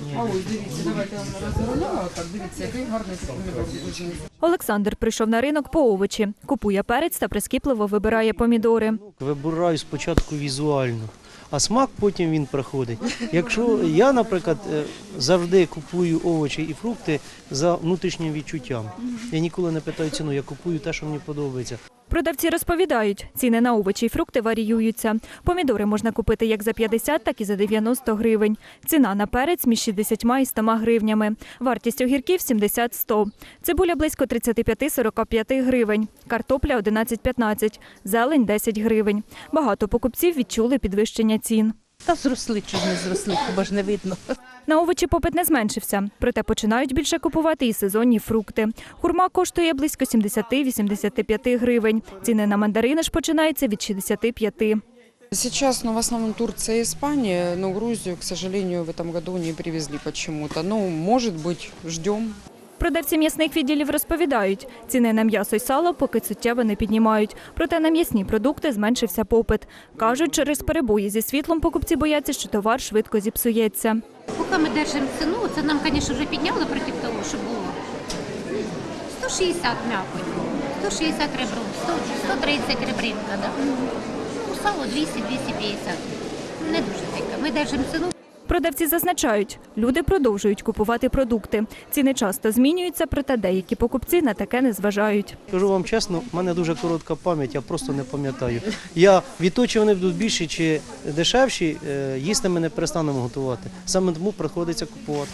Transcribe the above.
ось дивіться, давайте я вам розгорнула. Так, дивіться, який гарний помідор. Олександр прийшов на ринок по овочі, купує перець та прискіпливо вибирає помідори. Вибираю спочатку візуально, а смак потім він приходить. Якщо я, наприклад, е, завжди купую овочі і фрукти за внутрішнім відчуттям. Я ніколи не питаю ціну, я купую те, що мені подобається. Продавці розповідають, ціни на овочі й фрукти варіюються. Помідори можна купити як за 50, так і за 90 гривень. Ціна на перець між 60 і 100 гривнями. Вартість огірків 70-100. Цибуля близько 35-45 гривень. Картопля 11-15. Зелень 10 гривень. Багато покупців відчули підвищення цін. Та зросли чи не зросли, хіба ж не видно. На овочі попит не зменшився, проте починають більше купувати і сезонні фрукти. Хурма коштує близько 70-85 гривень. Ціни на мандарини ж починаються від 65. Сейчас, ну, в основном Турция и Испания, но Грузию, к сожалению, в этом году не привезли почему-то. Ну, может быть, ждем. Продавці м'ясних відділів розповідають, ціни на м'ясо й сало поки суттєво не піднімають. Проте на м'ясні продукти зменшився попит. Кажуть, через перебої зі світлом покупці бояться, що товар швидко зіпсується. Поки ми держимо ціну, це нам, звісно, вже підняли проти того, що було. 160 м'якоть, 160 ребром, 130 ребринка, да? Ну, сало 200-250. Не дуже таке. Ми держимо ціну. Продавці зазначають, люди продовжують купувати продукти. Ціни часто змінюються, проте деякі покупці на таке не зважають. Кажу вам чесно, в мене дуже коротка пам'ять, я просто не пам'ятаю. Я від того, чи вони будуть більші чи дешевші, е, їсти ми не перестанемо готувати. Саме тому приходиться купувати.